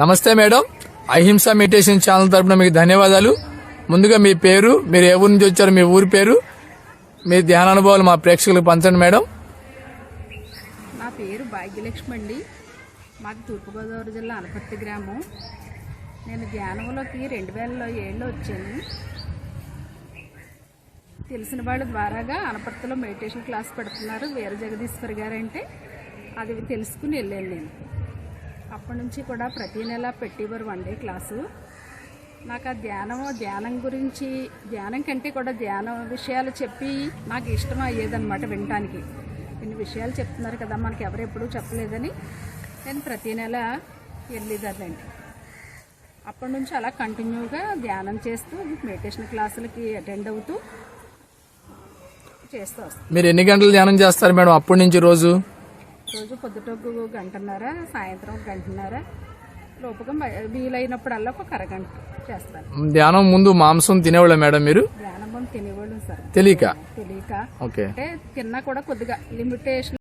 నమస్తే మేడం. అహింస meditation channel తరపున మీకు ధన్యవాదాలు. ముందుగా మీ పేరు మీరు ఏ ఊరి నుంచి వచ్చారు మీ ఊరి పేరు మీ ధ్యాన అనుభవాలు మా ప్రేక్షకులకు పంచండి మేడం. నా పేరు భాగ్యలక్ష్మి అండి. మాది తూర్పుగోదావరి జిల్లా అనపర్తి గ్రామం. నేను ధ్యానంలోకి రెండు వేల ఏళ్ళు వచ్చాను. తెలిసిన వాళ్ళ ద్వారాగా అనపర్తిలో మెడిటేషన్ క్లాస్ పెడుతున్నారు వీర జగదీశ్వర్ గారు అంటే అది తెలుసుకుని వెళ్ళాను నేను. అప్పటి నుంచి కూడా ప్రతి నెల పెట్టేవారు వన్ డే క్లాసు నాకు ఆ ధ్యానం ధ్యానం గురించి ధ్యానం కంటే కూడా ధ్యానం విషయాలు చెప్పి నాకు ఇష్టం అయ్యేదన్నమాట వినటానికి. ఇన్ని విషయాలు చెప్తున్నారు కదా మనకి ఎవరెప్పుడూ చెప్పలేదని నేను ప్రతి నెల వెళ్ళేదాన్ని అప్పటి నుంచి అలా కంటిన్యూగా ధ్యానం చేస్తూ మెడిటేషన్ క్లాసులకి అటెండ్ అవుతూ చేస్తూ మీరు ఎన్ని గంటలు ధ్యానం చేస్తారు మేడం అప్పటి నుంచి రోజు? రోజు పొద్దుటొక్కు గంటన్నర సాయంత్రం ఒక గంటన్నర లోపుగా మ- వీలైనప్పుడల్లా ఒక అరగంట చేస్తాను. ధ్యానం ముందు మాంసం తినేవాళ్ళ మేడం మీరు? ధ్యానం తినేవాళ్ళు సార్. తెలియక? తెలియక. ఓకే. అంటే తిన్నా కూడా కొద్దిగా లిమిటేషన్